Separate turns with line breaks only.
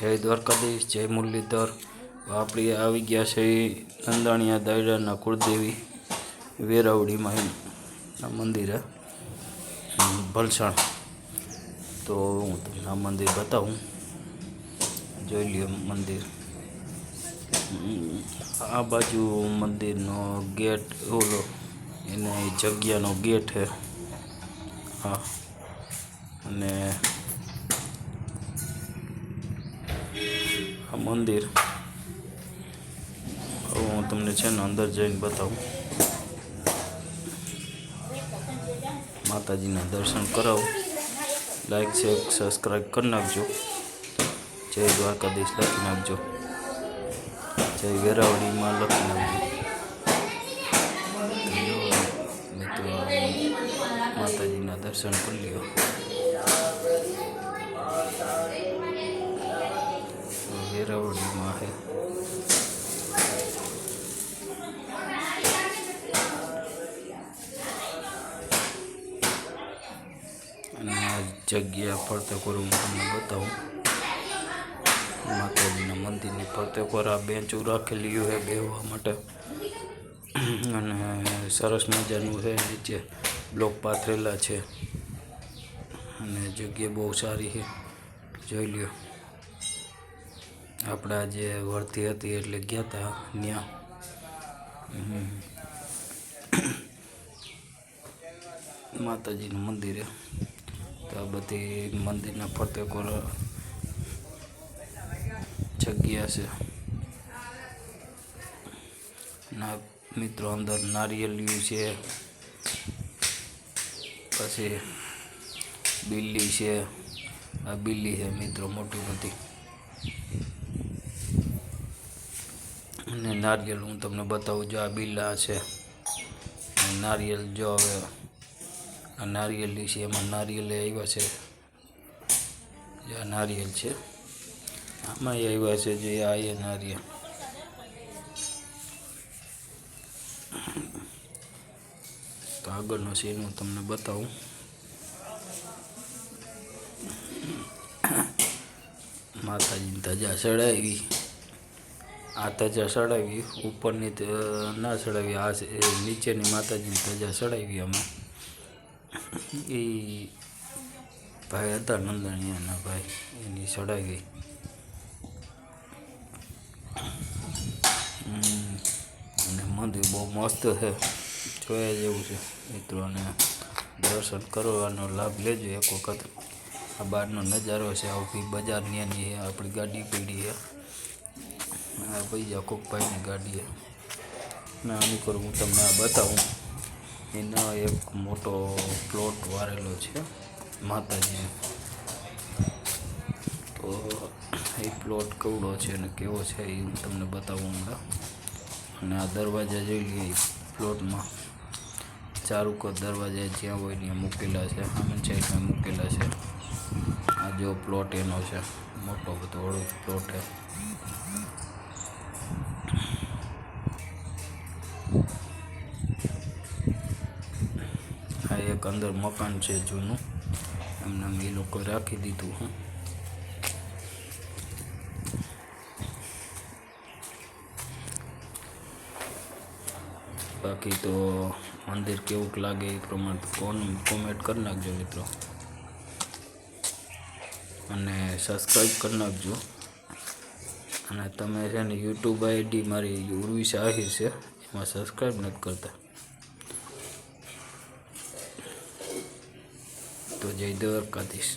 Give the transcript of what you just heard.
જય દ્વારકાધીશ, જય મુરલીધર. આપણી આવી ગયા છે નંદાણીયા દાયડાના કુળદેવી વેરાવળીમાં આ મંદિરે ભલસાણ. તો હું તમને આ મંદિર બતાવું. જોઈ લ્યો મંદિર. આ બાજુ મંદિરનો ગેટ, ઓલો એને જગ્યાનો ગેટ છે. હા. અને આ મંદિર. હવે હું તમને છે ને અંદર જઈને બતાવું. માતાજીના દર્શન કરાવું. લાઈક શેર સબસ્ક્રાઈબ કરી નાખજો. જય દ્વારકાધીશ, લખી નાખજો. જય વેરાવળીમાં લખી નાખજો. માતાજીના દર્શન કરી લ્યો. આ જગ્યા ફરતે કોર હું તમને બતાવું. માતાજીના મંદિરની ફરતે કોર આ બેન્ચો રાખેલી છે બેહવા માટે. અને સરસ મજાનું છે નીચે બ્લોક પાથરેલા છે. અને જગ્યા બહુ સારી છે જોઈ લ્યો. આપણા જે વર્તી હતી એટલે ગયા હતા ત્યાં માતાજીનું મંદિર તો આ બધી મંદિરના ફરતે કોર જગ્યા છે. ના, મિત્રો, અંદર નારિયેલિયું છે. પછી બિલ્લી છે. આ બિલ્લી છે, મિત્રો, મોટી મોટી. અને નારિયેલ હું તમને બતાવું, જો આ બિલ્લા છે. નારિયેલ જો હવે આ નારિયેલી છે એમાં નારિયેલ આવ્યા છે. જે આ નારિયેલ છે. આમાં આવ્યા છે જે આ એ નારિયેલ તો આગળનો સીન હું તમને બતાવું. માતાજીની ધજા ચડાવી. આ ધજા ચડાવી. ઉપરની ના ચડાવી, આ નીચેની માતાજીની ધજા ચડાવી અમે એ ભાઈ હતા નંદણીયાના ભાઈ એની સડાઈ ગઈ. અને મંદિર બહુ મસ્ત છે. જોયા જેવું છે. મિત્રો અને દર્શન કરવાનો લાભ લેજો એક વખત. આ બહારનો નજારો છે. આ બજારની એની આપણી ગાડી પીડી છે આ ભાઈ યાકુબભાઈની ગાડી છે ને આની કરું હું તમને આ બતાવું. એનો એક મોટો પ્લોટ વારેલો છે માતાજી તો એ પ્લોટ કવડો છે અને કેવો છે એ હું તમને બતાવું હમણાં. અને આ દરવાજા જોઈ લઈએ પ્લોટમાં ચારુકો દરવાજા જ્યાં હોય ત્યાં મૂકેલા છે આમન સાઈડમાં મૂકેલા છે. આ જો પ્લોટ એનો છે, મોટો બધો વડો પ્લોટ છે. અંદર મકાન છે જૂનું. એમને એ લોકો રાખી દીધું, હું. બાકી તો મંદિર કેવું લાગે એ પ્રમાણે કોન કોમેન્ટ કરી નાખજો મિત્રો. અને સબસ્ક્રાઈબ કરી નાખજો. અને તમે છે ને યુટ્યુબ આઈડી મારી ઉર્વી શાહી છે, એમાં સબસ્ક્રાઈબ નથી કરતા. જય દ્વારકાધીશ